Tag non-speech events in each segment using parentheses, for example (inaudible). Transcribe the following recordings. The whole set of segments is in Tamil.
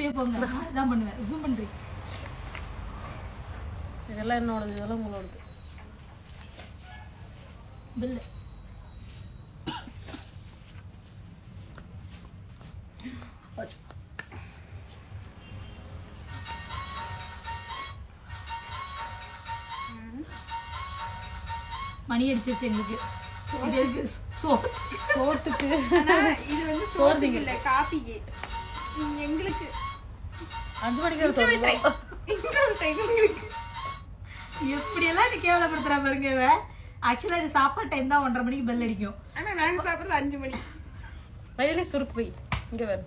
இப்படியே போங்க. இதான் பண்ணுவேன். ஜூம் பண்றீங்க இதெல்லாம் என்னோடது இதெல்லாம் உங்களோடது. பில்லு மணி அடிச்சிருச்சு எங்களுக்கு. இது எதுக்கு சோ சோத்துக்கு. ஆனா இது வந்து சோத்துக்கு. இல்ல காப்பிக்கு. எங்களுக்கு. அஞ்சு மணிக்கு சொல்லுவோம் இன்னொரு டைம் எப்படியெல்லாம் நீ கேவலப்படுத்துறா பாருங்க இவ. ஆக்சுவலா இது சாப்பாடு டைம் தான். ஒன்றரை மணிக்கு பெல் அடிக்கும். ஆனா நாங்க சாப்பிடுறது அஞ்சு மணி. வயலே சுருக்கு போய். இங்க வரு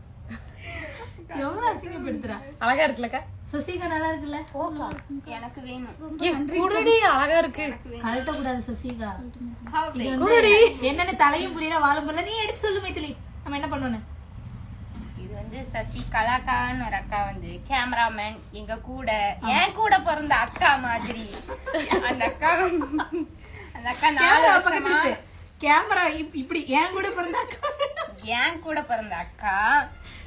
எவ்வளவு அசிங்கப்படுத்துறா? அழகா இருக்குல்லக்கா. சசிகா நல்லா இருக்குல்ல? ஓகா எனக்கு வேணும். குடுடி அழகா இருக்கு. கழட்ட கூடாது சசிகா. என்னென்ன தலையும் புரியல வாழும் புரியல. நீ எடுத்து சொல்லு மைத்திலி. நம்ம என்ன பண்ணணும்? வந்து சசி கலாக்கான்னு ஒரு அக்கா வந்து கேமராமேன் எங்க கூட என் கூட பிறந்த அக்கா மாதிரி. அந்த அக்கா அந்த அக்கா நாலு வருஷமா கேமரா இப்படி ஏன் கூட பிறந்தா என் கூட பிறந்த அக்கா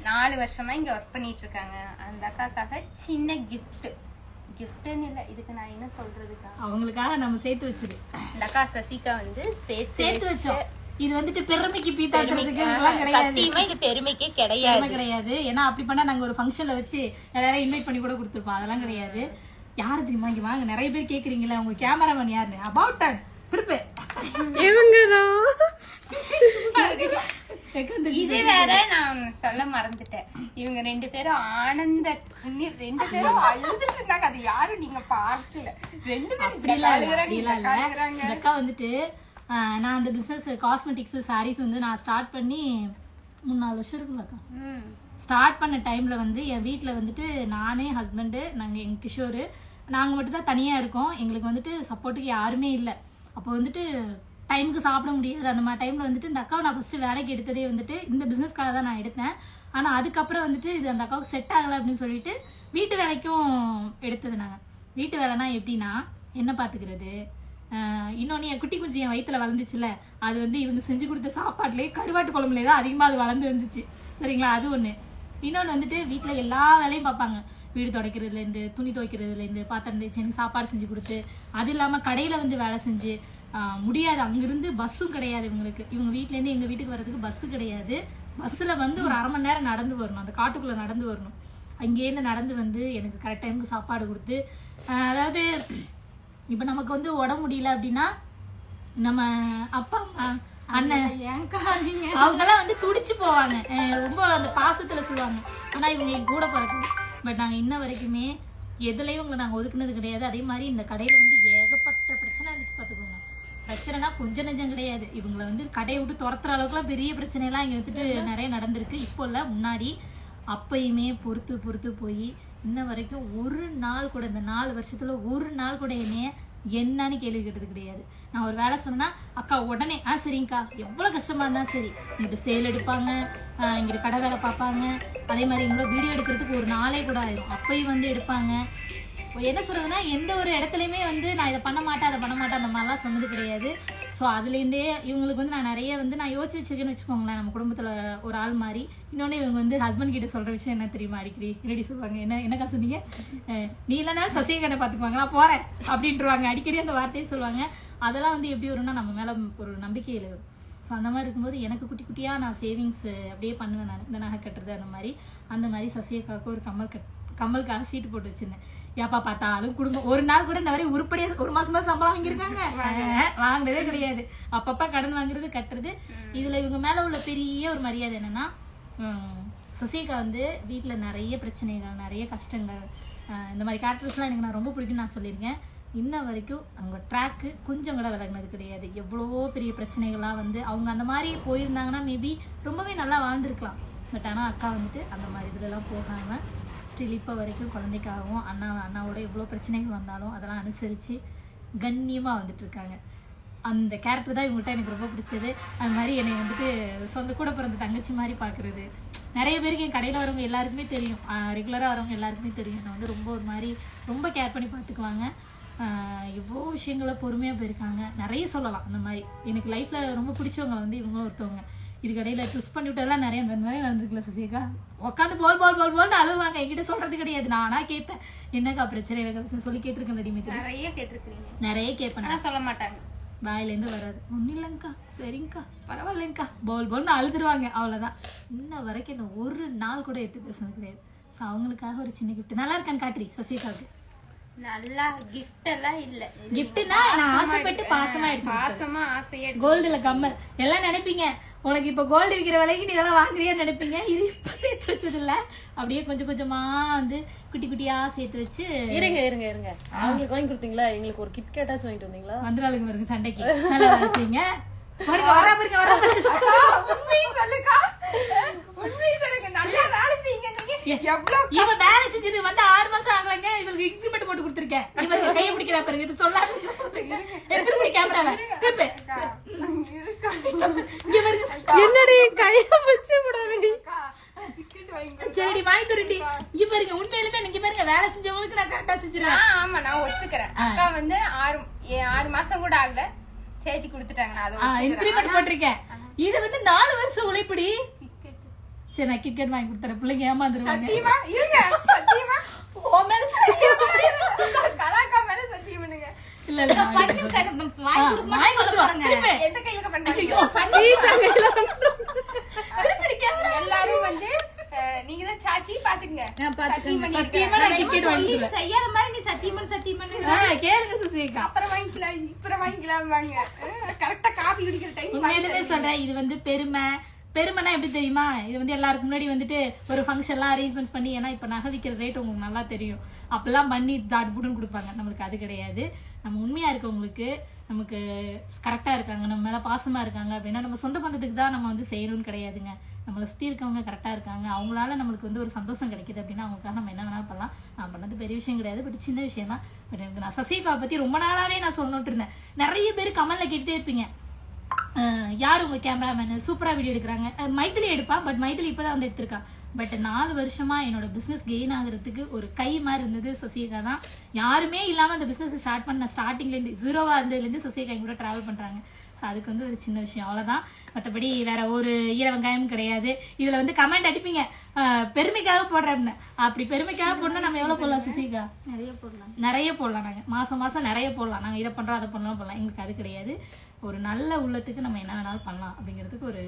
நாலு வருஷமா இங்க ஒர்க் பண்ணிட்டு இருக்காங்க. அந்த அக்காக்காக சின்ன கிஃப்ட் கிஃப்ட்னு இல்ல இதுக்கு நான் என்ன சொல்றதுக்கா? அவங்களுக்காக நம்ம சேர்த்து வச்சிரு இந்த அக்கா சசிகா வந்து சேர்த்து சேர்த்து வச்சோம். இது வந்துட்டு பெருமைக்கு பீத்தாத்துறதுக்கு இதெல்லாம் கிடையாது. சத்தியமா இது பெருமைக்கே பெருமை கிடையாது. கிடையாது. ஏன்னா அப்படி பண்ணா நாங்க ஒரு ஃபங்க்ஷன்ல வச்சு எல்லாரும் இன்வைட் பண்ணி கூட கொடுத்துருப்போம். அதெல்லாம் கிடையாது. யாரு தெரியுமா இங்க வாங்க? நிறைய பேர் கேக்குறீங்களா உங்க கேமராமேன் யாருன்னு? அபவுட் டன் திருப்பு. இவங்கதான். இது வேற நான் சொல்ல மறந்துட்டேன். இவங்க ரெண்டு பேரும் ஆனந்த கண்ணீர் ரெண்டு பேரும் அழுதுட்டு இருந்தாங்க. அது யாரும் நீங்க பார்க்கல. ரெண்டு பேரும் அக்கா வந்துட்டு நான் அந்த பிசினஸ் காஸ்மெட்டிக்ஸ் சாரீஸ் வந்து நான் ஸ்டார்ட் பண்ணி மூணு நாலு வருஷம் இருக்குல்ல அக்கா ம். ஸ்டார்ட் பண்ண டைம்ல வந்து என் வீட்டில் வந்துட்டு நானே ஹஸ்பண்டு நாங்கள் எங்கள் கிஷோரு நாங்கள் மட்டும் தான் தனியாக இருக்கோம். எங்களுக்கு வந்துட்டு சப்போர்ட்டுக்கு யாருமே இல்லை. அப்போ வந்துட்டு டைமுக்கு சாப்பிட முடியாது. அந்த மாதிரி டைமில் வந்துட்டு இந்த அக்காவை நான் ஃபஸ்ட்டு வேலைக்கு எடுத்ததே வந்துட்டு இந்த பிஸ்னஸ்க்காக தான் நான் எடுத்தேன். ஆனால் அதுக்கப்புறம் வந்துட்டு இது அந்த அக்காவுக்கு செட் ஆகலை அப்படின்னு சொல்லிட்டு வீட்டு வேலைக்கும் எடுத்தது நாங்கள் வீட்டு வேலைனா எப்படின்னா என்ன பார்த்துக்கிறது இன்னொன்று என் குட்டி குஞ்சு என் வயிற்றுல வளர்ந்துச்சுல அது வந்து இவங்க செஞ்சு கொடுத்த சாப்பாட்டுலேயே கருவாட்டு குழம்புலே தான் அதிகமாக அது வளர்ந்து வந்துச்சு. சரிங்களா? அது ஒன்று இன்னொன்று வந்துட்டு வீட்டில் எல்லா வேலையும் பார்ப்பாங்க. வீடு துடைக்கிறதுலேருந்து துணி துவைக்கிறதுலேருந்து பாத்திரம் தேய்ச்சி எனக்கு சாப்பாடு செஞ்சு கொடுத்து அது இல்லாமல் கடையில் வந்து வேலை செஞ்சு முடியாது. அங்கிருந்து பஸ்ஸும் கிடையாது இவங்களுக்கு. இவங்க வீட்டிலேருந்து எங்கள் வீட்டுக்கு வர்றதுக்கு பஸ்ஸு கிடையாது. பஸ்ஸில் வந்து ஒரு அரை மணி நேரம் நடந்து வரணும். அந்த காட்டுக்குள்ளே நடந்து வரணும். அங்கேருந்து நடந்து வந்து எனக்கு கரெக்ட் டைமுக்கு சாப்பாடு கொடுத்து அதாவது இப்போ நமக்கு வந்து உடம்பு முடியல அப்படின்னா நம்ம அப்பா அம்மா அண்ணன் அவங்கெல்லாம் வந்து துடிச்சு போவாங்க. ரொம்ப அந்த பாசத்துல சொல்லுவாங்க. ஆனா இவங்க கூட பிறக்கும். பட் நாங்க இன்ன வரைக்குமே எதுலயும் உங்களை நாங்க ஒதுக்குனது கிடையாது. அதே மாதிரி இந்த கடையில வந்து ஏகப்பட்ட பிரச்சனை இருந்துச்சு பாத்துக்கோங்க பிரச்சனைனா கொஞ்சம் நெஞ்சம் கிடையாது. இவங்களை வந்து கடையை விட்டு துரத்துற அளவுக்குலாம் பெரிய பிரச்சனை எல்லாம் இங்க வந்துட்டு நிறைய நடந்திருக்கு. இப்போ இல்ல முன்னாடி அப்பயுமே பொறுத்து பொறுத்து போய் இன்ன வரைக்கும் ஒரு நாள் கூட இந்த நாலு வருஷத்துல ஒரு நாள் கூட என்னைய என்னன்னு கேள்வி கேட்டது கிடையாது. நான் ஒரு வேலை சொன்னா அக்கா உடனே ஆ சரிங்கக்கா. எவ்வளவு கஷ்டமா இருந்தா சரி. இங்கிட்ட சேல் எடுப்பாங்க இங்கிட்ட கடை வேலை பார்ப்பாங்க. அதே மாதிரி இவங்கள வீடியோ எடுக்கிறதுக்கு ஒரு நாளே கூட ஆயிடும் அப்பயும் வந்து எடுப்பாங்க. என்ன சொல்றதுன்னா எந்த ஒரு இடத்துலையுமே வந்து நான் இதை பண்ண மாட்டேன் அதை பண்ண மாட்டேன் அந்த மாதிரிலாம் சொன்னது கிடையாது. ஸோ அதுலேருந்தே இவங்களுக்கு வந்து நான் நிறைய வந்து நான் யோசிச்சு வச்சிருக்கேன்னு வச்சுக்கோங்களேன் நம்ம குடும்பத்தில் ஒரு ஆள் மாதிரி. இன்னொன்று இவங்க வந்து ஹஸ்பண்ட் கிட்ட சொல்கிற விஷயம் என்ன தெரியுமா அடிக்கடி? என்னடி சொல்லுவாங்க? என்ன என்னக்கா சொன்னீங்க? நீ இல்லைனாலும் சசிகனை பார்த்துக்குவாங்க நான் போகிறேன் அப்படின்ட்டுருவாங்க அடிக்கடி அந்த வார்த்தையை சொல்லுவாங்க. அதெல்லாம் வந்து எப்படி வரும்னா நம்ம மேலே ஒரு நம்பிக்கையில் வரும் ஸோ அந்த மாதிரி இருக்கும்போது எனக்கு குட்டி குட்டியாக நான் சேவிங்ஸ் அப்படியே பண்ணுவேன் நான். இந்த நகை கட்டுறது அந்த மாதிரி. அந்த மாதிரி சசியக்காவுக்கு ஒரு கம்மல் கட் கம்மலுக்காக சீட்டு போட்டு வச்சுருந்தேன். ஏப்பா பார்த்தாலும் குடும்பம். ஒரு நாள் கூட இந்த மாதிரி உருப்படியா ஒரு மாசமா சம்பளம் வாங்கியிருக்காங்க. வாங்கினதே கிடையாது. அப்பப்ப கடன் வாங்குறது கட்டுறது. இதுல இவங்க மேல உள்ள பெரிய ஒரு மரியாதை என்னன்னா சசிகா வந்து வீட்ல நிறைய பிரச்சனைகள் நிறைய கஷ்டங்கள். இந்த மாதிரி கேரக்டர்ஸ்லாம் எனக்கு நான் ரொம்ப பிடிக்கும்னு நான் சொல்லியிருக்கேன். இன்ன வரைக்கும் அவங்க ட்ராக்கு கொஞ்சம் கூட விலகினது கிடையாது. எவ்வளவோ பெரிய பிரச்சனைகள்லாம் வந்து அவங்க அந்த மாதிரி போயிருந்தாங்கன்னா மேபி ரொம்பவே நல்லா வாழ்ந்திருக்கலாம். பட் ஆனால் அக்கா வந்துட்டு அந்த மாதிரி இதுலலாம் போகாமல் ஃபஸ்ட்டு இப்போ வரைக்கும் குழந்தைக்காகவும் அண்ணா அண்ணாவோட எவ்வளோ பிரச்சனைகள் வந்தாலும் அதெல்லாம் அனுசரித்து கண்ணியமாக வந்துட்டுருக்காங்க அந்த கேரக்டர் தான் இவங்கள்ட்ட எனக்கு ரொம்ப பிடிச்சது. அது மாதிரி என்னை வந்துட்டு சொந்த கூட பிறந்த தங்கச்சி மாதிரி பார்க்குறது. நிறைய பேருக்கு என் கடையில் வரவங்க எல்லாருக்குமே தெரியும். ரெகுலராக வரவங்க எல்லாருக்குமே தெரியும். நான் வந்து ரொம்ப ஒரு மாதிரி ரொம்ப கேர் பண்ணி பார்த்துக்குவாங்க. எவ்வளோ விஷயங்களை பொறுமையாக போயிருக்காங்க. நிறைய சொல்லலாம் அந்த மாதிரி. எனக்கு லைஃப்பில் ரொம்ப பிடிச்சவங்க வந்து இவங்களும் ஒருத்தவங்க. இதுக்கு இடையில ட்விஸ்ட் பண்ணி விட்டதெல்லாம் நிறைய மாதிரி நடந்திருக்குல்ல சசிகா? உட்காந்து போல் போல் போல் போல்னு அழுவாங்க. என்கிட்ட சொல்றது கிடையாது. நானா கேட்பேன். என்னக்கா பிரச்சனை? எனக்கு சொல்லி கேட்டிருக்கேன் டிமித்ரி நிறைய கேட்டிருக்கீங்க நிறைய கேட்பேன் ஆனா சொல்ல மாட்டாங்க. வாயிலேருந்து வராது. ஒன்றும் இல்லைங்க்கா சரிங்கக்கா. பரவாயில்லைங்க்கா போல் போல்னு அழுதுருவாங்க. அவ்வளோதான் இன்ன வரைக்கும் நான் ஒரு நாள் கூட எடுத்து பேசுனது கிடையாது. ஸோ அவங்களுக்காக ஒரு சின்ன கிஃப்ட் நல்லா இருக்கான்னு காட்டுறி சசிகாவுக்கு. நல்லா கிஃப்ட் எல்லாம் இல்ல. கிஃப்ட்னா நான் ஆசைப்பட்டு பாசமா எடுத்து பாசமா ஆசையா கோல்டுல கம்மல். எல்லாம் நினைப்பீங்க. உனக்கு இப்ப கோல்டு விக்கிற விலைக்கு நீ இதெல்லாம் வாங்குறியான்னு நினைப்பீங்க? இது இப்ப சேர்த்து வச்சது இல்ல அப்படியே கொஞ்சம் கொஞ்சமா வந்து குட்டி குட்டியா சேர்த்து வச்சு இருங்க இருங்க இருங்க. அவங்களுக்கு வாங்கி கொடுத்தீங்களா? எங்களுக்கு ஒரு கிட் கேட்டாச்சும் வாங்கிட்டு வந்தீங்களா? வந்துடாளுங்க பாருங்க சண்டைக்கு. நல்லா வேலை செய்யுங்க பாருங்க வரா பாருங்க வரா உண்மையை சொல்லுக்கா. உண்மையை சொல்லுங்க. நல்லா வேலை செய்யுங்க நீங்க. எவ்வளவு இவ வேலை செஞ்சது வந்து ஆறு மாசம் ஆகலைங்க. இவளுக்கு இன்கிரிமெண்ட் போட்டு கொடுத்துருக்கேன். இவருக்கு கையை பிடிக்கிறா பாருங்க. இது சொல்லாத திருப்பி கேமராவை திருப்பி. என்னடி கைய வச்சு விடாதே டிக்கெட் வாங்கி சரிடி வாங்கி தருடி இங்க பாருங்க உண்மையிலுமே நீங்க பாருங்க வேலை செஞ்சவங்களுக்கு நான் கரெக்டா செஞ்சிருவேன். ஆ, ஆமா நான் ஒத்துக்கிறேன். அக்கா வந்து ஆறு ஆறு மாசம் கூட ஆகல. சேர்த்தி கொடுத்துட்டாங்க நான் அதை. இன்கிரிமெண்ட் போட்டிருக்கேன். இது வந்து நாலு வருஷம் உழைப்படி. சரி நான் கிட்கெட் வாங்கி கொடுத்துறேன். பிள்ளைங்க ஏமாந்துருவாங்க. சத்தியமா? இருங்க சத்தியமா? உன் மேல சத்தியமா. கலாக்கா மேல சத்தியம் பண்ணுங்க இல்ல இல்ல. எந்த கையில திருப்பி கேமரா. எல்லாரும் வந்து நீங்க தான் சாச்சி சத்தியம். செய்யாத மாதிரி நீ சத்தியமன் சத்தியமன் ஆ, கேளுங்க சுசிகா. அப்புறம் வாங்கிக்கலாம் இப்பறம் வாங்கிக்கலாம் வாங்க கரெக்டா காபி குடிக்கிற டைம் சொல்றேன் இது வந்து பெருமை. பெருமைனா எப்படி தெரியுமா? இது வந்து எல்லாருக்கும் முன்னாடி வந்துட்டு ஒரு ஃபங்க்ஷன்லாம் அரேஞ்ச்மெண்ட்ஸ் பண்ணி ஏன்னா இப்போ நகை விற்கிற ரேட் உங்களுக்கு நல்லா தெரியும். அப்பெல்லாம் பண்ணி தாட் புடுன்னு கொடுப்பாங்க. நம்மளுக்கு அது கிடையாது. நம்ம உண்மையாக இருக்கவங்களுக்கு நமக்கு கரெக்டாக இருக்காங்க நம்ம மேலே பாசமாக இருக்காங்க அப்படின்னா நம்ம சொந்த பந்தத்துக்கு தான் நம்ம வந்து செய்யணும்னு கிடையாதுங்க. நம்மளை சுற்றி இருக்கவங்க கரெக்டாக இருக்காங்க. அவங்களால நம்மளுக்கு வந்து ஒரு சந்தோஷம் கிடைக்கிது அப்படின்னா அவங்களுக்காக நம்ம என்ன வேணாலும் பண்ணலாம். நான் பண்ணது பெரிய விஷயம் கிடையாது பட் சின்ன விஷயம் தான் பட் எனக்கு நான் சசிகாவை பற்றி ரொம்ப நாளாகவே நான் சொல்லிட்டு இருந்தேன். நிறைய பேர் கமலில் கேட்டுகிட்டே இருப்பீங்க. யார் உங்க கேமராமேன் சூப்பரா வீடியோ எடுக்கிறாங்க. மைத்திலி மைதிலி எடுப்பா பட் இப்போ தான் வந்து எடுத்திருக்கா. பட் நாலு வருஷமா என்னோட பிசினஸ் கெயின் ஆகுறதுக்கு ஒரு கை மாதிரி இருந்தது சசிகா தான். யாருமே இல்லாம அந்த பிசினஸ் ஸ்டார்ட் பண்ண ஸ்டார்டிங்ல இருந்து ஜீரோவா இருந்ததுல இருந்து சசிகா கூட டிராவல் பண்றாங்க. ஸோ அதுக்கு வந்து ஒரு சின்ன விஷயம் அவ்வளவுதான். மற்றபடி வேற ஒரு ஈர வெங்காயம் கிடையாது. இதுல வந்து கமெண்ட் அடிப்பீங்க. பெருமைக்காக போடுறேன்னு. அப்படி பெருமைக்காக போடணும் நம்ம எவ்வளவு போடலாம் சசிகா? நிறைய போடலாம். நிறைய போடலாம் நாங்கள் மாதம் மாதம் நிறைய போடலாம். நாங்கள் இதை பண்ணுறோம் அதை பண்ணலாம் பண்ணலாம் எங்களுக்கு அது கிடையாது. ஒரு நல்ல உள்ளத்துக்கு நம்ம என்ன வேணாலும் பண்ணலாம் அப்படிங்கிறதுக்கு ஒரு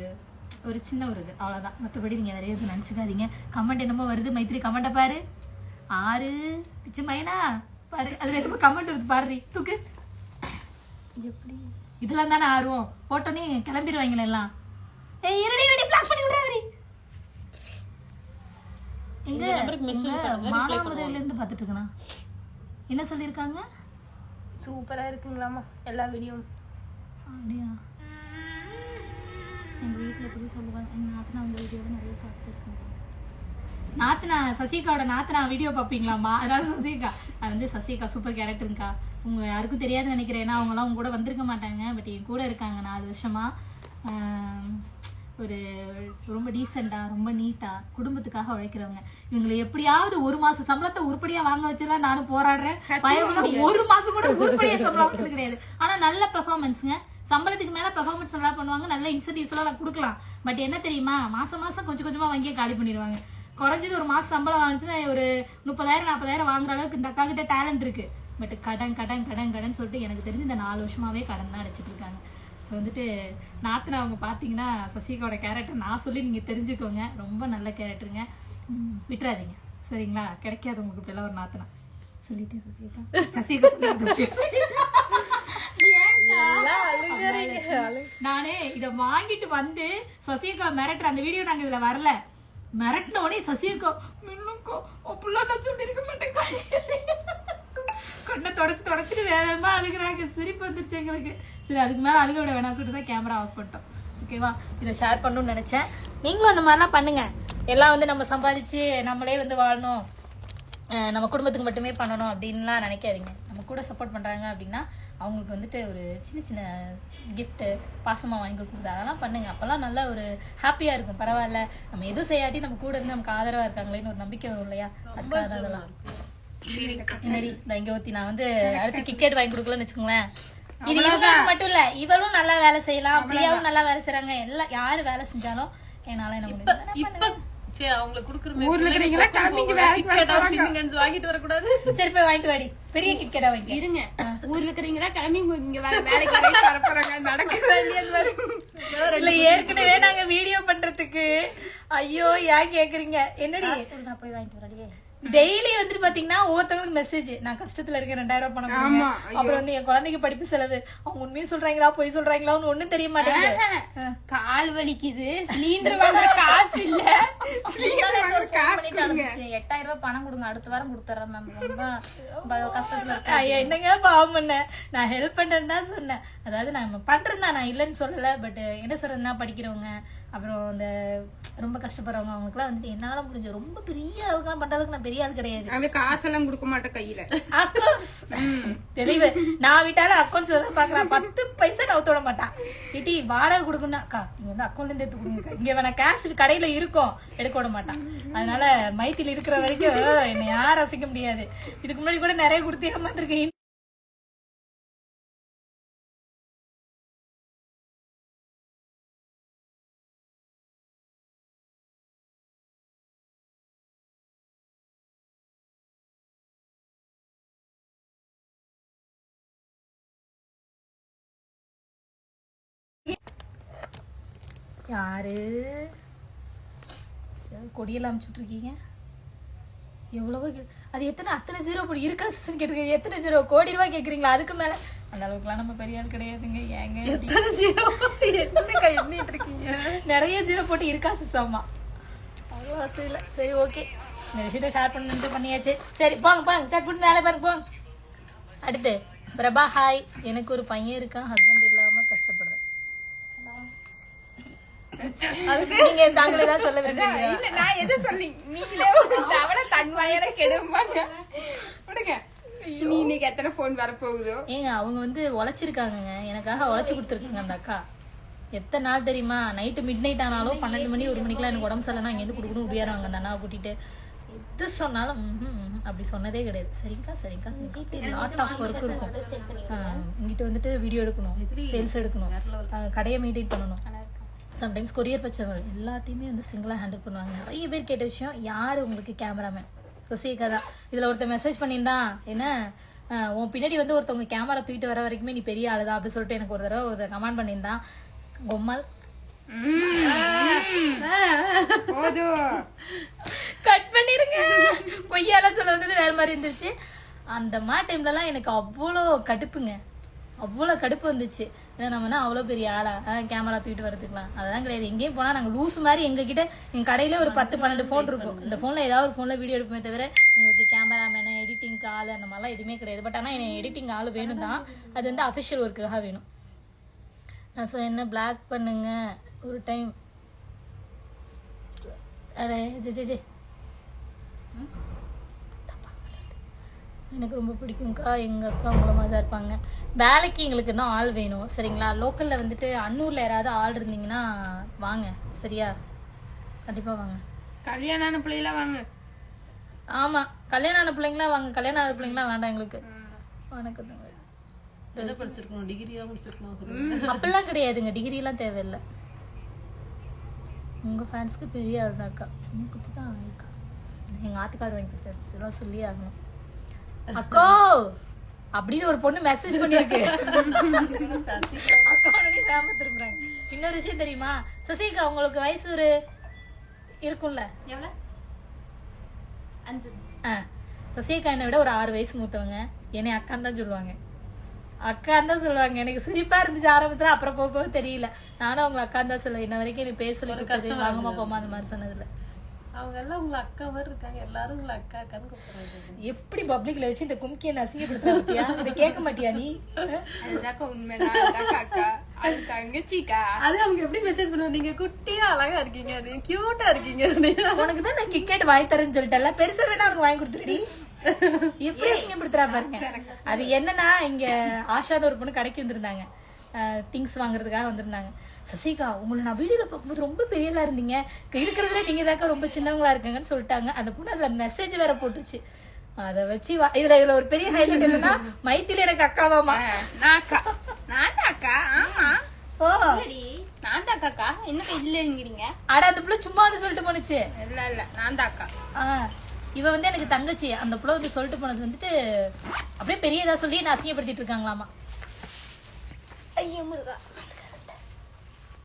ஒரு சின்ன ஒரு இது. அவ்வளோதான் மற்றபடி நீங்கள் நிறைய இது நினச்சிக்காதீங்க. கமெண்ட் என்னமோ வருது. மைத்திரி கமெண்ட்டை பாரு. ஆறு. பிச்சு மைனா பாரு. அதில் என்னமோ கமெண்ட் வருது. பாரு தூக்கு. எப்படி? இதெல்லாம் தானே ஆர்வம். போட்டோன்னே கிளம்பிடுவாங்களே எல்லாம். ஏய் இருடி இருடி பிளாக் பண்ணி விடாதீ எங்க? நம்பருக்கு message பண்ணுங்க, மானாமதுரையில இருந்து இருக்கேனா என்ன சொல்லியிருக்காங்க? சூப்பரா இருக்குங்களாமா எல்லா வீடியோவும். அப்படியா? எங்க வீட்ல எப்படி சொல்லுவாங்க? எங்க நாத்தனா உங்க வீடியோவை நிறைய பார்த்துட்டு இருக்காங்க. நாத்தனா சசிகாவோட நாத்தனா வீடியோ பார்ப்பீங்களாமா அதனால சசிகா. அது வந்து சசிகா சூப்பர் கேரக்டருங்கக்கா உங்க யாருக்கும் தெரியாதுன்னு நினைக்கிறேன். ஏன்னா அவங்களாம் உங்க கூட வந்திருக்க மாட்டாங்க. பட் என் கூட இருக்காங்க நாலு வருஷமா. ஒரு ரொம்ப டீசெண்டா ரொம்ப நீட்டா குடும்பத்துக்காக உழைக்கிறவங்க. இவங்களை எப்படியாவது ஒரு மாசம் சம்பளத்தை உருப்படியா வாங்க வச்சுலாம் நானும் போராடுறேன். ஒரு மாசம் கூட உருப்படியா சம்பளம் வாங்குறது கிடையாது. ஆனா நல்ல பெர்ஃபார்மன்ஸ்ங்க சம்பளத்துக்கு மேல பெர்ஃபார்மன்ஸ் நல்லா பண்ணுவாங்க. நல்ல இன்சென்டிவ்ஸ் எல்லாம் கொடுக்கலாம். பட் என்ன தெரியுமா? மாசம் மாசம் கொஞ்சம் கொஞ்சமா வாங்கியே காலி பண்ணிடுவாங்க. குறைஞ்சது ஒரு மாசம் சம்பளம் வாங்கிச்சுன்னா ஒரு முப்பதாயிரம் நாற்பதாயிரம் வாங்குற அளவுக்கு இந்த அக்கா கிட்ட டேலண்ட் இருக்கு. பட் கடன் கடன் கடன் கடன் சொல்லிட்டு எனக்கு தெரிஞ்சு இந்த நாலு வருஷமாவே கடன் தான் அடிச்சிட்டு இருக்காங்க. ஸோ வந்துட்டு நாத்தனா அவங்க பார்த்தீங்கன்னா சசிகாவோட கேரக்டர் நான் சொல்லி நீங்கள் தெரிஞ்சுக்கோங்க. ரொம்ப நல்ல கேரக்டருங்க விட்டுறாதீங்க. சரிங்களா? கிடைக்காது உங்களுக்கு இப்படிலாம் ஒரு நாத்தனா. சொல்லிட்டேன் சசிகா. சசிகா நானே இத வாங்கிட்டு வந்து சசிகா மிரட்டுற அந்த வீடியோ நாங்க இதுல வரல. மிரட்டின உடனே சசிகா மின்னுக்கோ அப்படிலாம் நான் சொல்லி இருக்க மாட்டேன். கொண்டை தொடச்சு தொடச்சிட்டு வேற வேகமா அழுகுறாங்க. சிரிப்பு வந்துருச்சு எங்களுக்கு. சரி அதுக்கு மேல அழுக விட வேணாம் சொல்லிட்டு தான் கேமரா ஆஃப் பண்ணிட்டோம். ஓகேவா இதை ஷேர் பண்ணணும்னு நினைச்சேன். நீங்களும் அந்த மாதிரிலாம் பண்ணுங்க. எல்லாம் வந்து நம்ம சம்பாதிச்சு நம்மளே வந்து வாழணும். நம்ம குடும்பத்துக்கு மட்டுமே பண்ணணும் அப்படின்லாம் நினைக்காதீங்க. நம்ம கூட சப்போர்ட் பண்ணுறாங்க அப்படின்னா அவங்களுக்கு வந்துட்டு ஒரு சின்ன சின்ன gift பாசமாக வாங்கி கொடுக்குறது. அதெல்லாம் பண்ணுங்க. அப்போல்லாம் நல்ல ஒரு ஹாப்பியாக இருக்கும். பரவாயில்ல. நம்ம எதுவும் செய்யாட்டி நம்ம கூட இருந்து நமக்கு ஆதரவாக இருக்காங்களேன்னு ஒரு நம்பிக்கை வரும் இல்லையா? அதுக்காக அதெல்லாம். என்னடி நான் இங்கே ஒருத்தி நான் வந்து அடுத்து கிக்கெட் வாங்கி கொடுக்கலன்னு வச்சுக்கோங்களேன். இது இவங்களுக்கு மட்டும் இல்ல இவளும் நல்லா வேலை செய்யலாம் பிரியாவும் நல்லா வேலை செய்றாங்க. எல்லாம் யாரு வேலை செஞ்சாலும் என்னால என்ன முடியும் இப்ப சரி அவங்களுக்கு குடுக்குற ஊர்ல இருக்கிறீங்களா? காமிங்க வேலைக்கு வர போறாங்க. வாங்கிட்டு வரக்கூடாது. சரி போய் வாங்கிட்டு வாடி. பெரிய கிட்கெட்டா வாங்கி இருங்க. ஊர்ல இருக்கிறீங்களா? கிளம்பி இங்க வேலைக்கு வர போறாங்க. இல்ல. ஏற்கனவே நாங்க வீடியோ பண்றதுக்கு. ஐயோ ஏன் கேக்குறீங்க? என்னடி? நான் போய் வாங்கிட்டு வரடியே. டெய்லி வந்துட்டு பாத்தீங்கன்னா ஒவ்வொருத்தவங்களுக்கு மெசேஜ் நான் கஷ்டத்துல இருக்கேன் ரெண்டாயிரம் ரூபாய் பணம் கொடுங்க. அப்புறம் வந்து என் குழந்தைக்கு படிப்பு செலவு. அவங்க உண்மையை சொல்றாங்களா பொய் சொல்றாங்களான்னு ஒண்ணும் தெரிய மாட்டேங்குது. கால் வலிக்குது சிலிண்டர் வாங்க காசு இல்ல. எட்டாயிரம் ரூபாய் பணம் கொடுங்க. அடுத்த வாரம் கொடுத்துறேன் மேம் ரொம்ப (laughs) கஷ்டத்துல இருக்கேன். என்னங்க பாவம் நான் ஹெல்ப் பண்றேன்னு தான் சொன்னேன். அதாவது நான் பண்றேன் தான் நான் இல்லைன்னு சொல்லல. பட் என்ன சொல்றதுன்னா படிக்கிறவங்க அப்புறம் இந்த ரொம்ப கஷ்டப்படுறவங்க அவங்களுக்குலாம் வந்துட்டு என்னால முடிஞ்ச ரொம்ப பெரிய அளவுக்குலாம் பண்ற அளவுக்கு நான் பெரிய ஆள் கிடையாது. அது காசெல்லாம் கொடுக்க மாட்டேன் கையில. அக்கௌண்ட்ஸ் தெளிவு. நான் விட்டாலும் அக்கௌண்ட்ஸ் தான் பாக்குறேன். பத்து பைசா நான் விட மாட்டான். இட்டி வாடகை கொடுக்கணும் அக்கா நீங்க வந்து அக்கௌண்ட்ல இருந்து எடுத்து கொடுங்க இங்க வேணா கேஷ் கடையில இருக்கும். எடுக்க விட மாட்டான் அதனால மைத்தில இருக்கிற வரைக்கும் என்னை யாரும் ரசிக்க முடியாது. இதுக்கு முன்னாடி கூட நிறைய கொடுத்து ஏமாந்துருக்கேன் யாரு? கொடியெல்லாம் அமுச்சுட்டு இருக்கீங்க எவ்வளவோ அது எத்தனை அத்தனை ஜீரோ போடி இருக்கா சிஸ்டர் கேட்டுருக்கீங்க? எத்தனை ஜீரோ கோடி ரூபாய் கேக்குறீங்களா அதுக்கு மேல. அந்த அளவுக்குலாம் நம்ம பெரிய ஆள் கிடையாதுங்க. ஏங்க இப்படி? எண்ணிட்டு இருக்கீங்க? நிறைய ஜீரோ போட்டு இருக்கா சிஸ்டம்மா அவ்வளோ வசதி இல்லை. சரி ஓகே இந்த விஷயத்த ஷேர் பண்ணிட்டு பண்ணியாச்சு. சரி போங்க போங்க. சட் பண்ணி வேலை பாருங்க போங்க. அடுத்து பிரபா ஹாய் எனக்கு ஒரு பையன் இருக்கான் ஹஸ்பண்ட் இல்லாம அதுக்கு நீங்க தாங்களே தான் சொல்ல விரும்புறீங்க இல்ல நான் எது சொல்லி நீங்களே விடுங்க. நீ இன்னைக்கு எத்தனை போன் வரப்போகுதோ? ஏங்க அவங்க வந்து உழைச்சிருக்காங்கங்க. எனக்காக உழைச்சி கொடுத்துருக்காங்க அந்த அக்கா. எத்தனை நாள் தெரியுமா? நைட்டு மிட் நைட் ஆனாலும் பன்னெண்டு மணி ஒரு மணிக்கெல்லாம் எனக்கு உடம்பு சரியில்லைனா இங்கேருந்து கொடுக்கணும் முடியாருவாங்க அந்த அண்ணாவை கூட்டிட்டு. எது சொன்னாலும் அப்படி சொன்னதே கிடையாது. சரிங்கக்கா சரிங்கக்கா சரிங்கக்கா. லாட் ஆஃப் ஒர்க் இருக்கும். இங்கிட்டு வந்துட்டு வீடியோ எடுக்கணும் சேல்ஸ் எடுக்கணும். கடையை மெயின்டைன் பண்ணணும். சம்டைம்ஸ் கொரியர் பிரச்சனை வரும் எல்லாத்தையுமே வந்து சிங்கிளாக ஹேண்டில் பண்ணுவாங்க. நிறைய பேர் கேட்ட விஷயம் யார் உங்களுக்கு கேமராமேன் சசிகா தான் இதில் ஒருத்தர் மெசேஜ் பண்ணியிருந்தான் என்ன? உன் பின்னாடி வந்து ஒருத்தவங்க கேமரா தூக்கிட்டு வர வரைக்குமே நீ பெரிய ஆளுதான் அப்படி சொல்லிட்டு எனக்கு ஒரு தடவை ஒருத்தர் கமெண்ட் பண்ணியிருந்தான் பொம்மல் கட் பண்ணிருங்க. பொய்யால சொல்றது வேற மாதிரி இருந்துச்சு. அந்த மாதிரி டைம்லலாம் எனக்கு அவ்வளோ கடுப்புங்க. அவ்வளோ கடுப்பு வந்துச்சு. ஏன்னா நம்மனா அவ்வளோ பெரிய ஆளா? கேமரா தூக்கிட்டு வரதுக்கலாம் அதெல்லாம் கிடையாது. எங்கேயும் போனால் நாங்கள் லூஸ் மாதிரி எங்ககிட்ட எங்கள் கடையிலே ஒரு பத்து பன்னெண்டு ஃபோன் இருக்கும். இந்த ஃபோனில் ஏதாவது ஒரு ஃபோனில் வீடியோ எடுப்போமே தவிர எங்களுக்கு கேமராமேனு எடிட்டிங்க்கு ஆள் அந்த மாதிரிலாம் எதுவுமே கிடையாது. பட் ஆனால் எனக்கு எடிட்டிங் ஆள் வேணும் தான் அது வந்து அஃபிஷியல் ஒர்க்குக்காக வேணும். நான் சொன்னேன் என்ன பிளாக் பண்ணுங்க? ஒரு டைம் அடே ஜே ஜே ஜே எனக்கு ரொம்ப பிடிக்கும்க்கா. எங்கள் அக்கா மூலமாக தான் இருப்பாங்க. வேலைக்கு எங்களுக்கு இன்னும் ஆள் வேணும். சரிங்களா? லோக்கலில் வந்துட்டு அன்னூரில் யாராவது ஆள் இருந்தீங்கன்னா வாங்க. சரியா? கண்டிப்பாக வாங்க. கல்யாணம் ஆன பிள்ளைல வாங்க. ஆமாம் கல்யாணம் ஆன பிள்ளைங்களாம் வாங்க. கல்யாணம் ஆன பிள்ளைங்களாம் வேண்டாம் எங்களுக்கு. வணக்கத்துங்க. என்ன படிச்சிருக்கணும்? டிகிரி தான் முடிச்சிருக்கணும் அப்படிலாம் கிடையாதுங்க. டிகிரிலாம் தேவையில்லை. உங்கள் ஃபேன்ஸ்க்கு பெரிய ஆள் தான் அக்கா உங்களுக்கு தான் அக்கா எங்கள் ஆத்துக்கார் வாங்கி கொடுத்தாரு. இதெல்லாம் சொல்லி ஆகணும். அக்கோ அப்படின்னு ஒரு பொண்ணு மெசேஜ் பண்ணிருக்கு. அக்கா உடனே திரும்புறாங்க. இன்னொரு விஷயம் தெரியுமா? சசிகா உங்களுக்கு வயசு ஒரு இருக்கும்ல? அஞ்சு. ஆ. சசிகா என்னை விட ஒரு ஆறு வயசு மூத்தவங்க. என்னை அக்கான்னு தான் சொல்லுவாங்க. அக்கான்னு தான் சொல்லுவாங்க. எனக்கு சிரிப்பா இருந்துச்சு ஆரம்பத்துல அப்புறம் போக போக தெரியல. நானும் அவங்க அக்கான்னு தான் சொல்லுவேன். இன்ன வரைக்கும் நீ பேச சொல்லி கொடுத்தது வாங்கம்மா போமா அந்த மாதிரி சொன்னதில்ல. அவங்க எல்லாம் உங்களை அக்கா மாதிரி இருக்காங்க. எல்லாரும் உங்களை அக்கா அக்கான்னு கூப்பிடுறாங்க. எப்படி பப்ளிக்ல வச்சு இந்த கும்கியை நசிங்கப்படுத்த பத்தியா? இதை கேட்க மாட்டியா நீ? அதுதாக்கா உண்மைதான். அக்கா. அது தங்கச்சிக்கா. அது அவங்க எப்படி மெசேஜ் பண்ணுவாங்க? நீங்க குட்டியா அழகா இருக்கீங்க. நீங்க கியூட்டா இருக்கீங்க. உனக்கு தான் நான் கிரிக்கெட் வாங்கி தரேன்னு சொல்லிட்டேன்ல. பெருசா வேணா அவங்க வாங்கி கொடுத்துருடி. எப்படி அசிங்கப்படுத்துறா பாருங்க. அது என்னன்னா இங்க ஆஷான்னு ஒரு பொண்ணு கடைக்கு வந்திருந்தாங்க. திங்ஸ் வாங்குறதுக்காக வந்திருந்தாங்க. சசிகா உங்களை நான் வீடியோல பார்க்கும்போது ரொம்ப பெரியலா இருந்தீங்க. இருக்கிறதுல நீங்க தாக்கா ரொம்ப சின்னவங்களா இருக்கீங்கன்னு சொல்லிட்டாங்க. அந்த பொண்ணு அதுல மெசேஜ் வேற போட்டுச்சு. அதை வச்சு வா- இதுல இதுல ஒரு பெரிய ஹைலைட் என்னன்னா மைத்தில எனக்கு அக்காவாமா நான் அக்கா. நான் அக்கா. ஆமா. ஓ. நான் தான் அக்காக்கா. என்ன இல்லைங்கிறீங்க. அட அந்த புள்ள சும்மா வந்து சொல்லிட்டு போனுச்சு இல்ல இல்ல. நான் தான் அக்கா. இவ வந்து எனக்கு தங்கச்சி. அந்த புள்ள வந்து சொல்லிட்டு போனது வந்துட்டு அப்படியே பெரியதா சொல்லி நான் அசிங்கப்படுத்திட்டு இருக்காங்களாமா. ஐயோ முருகா.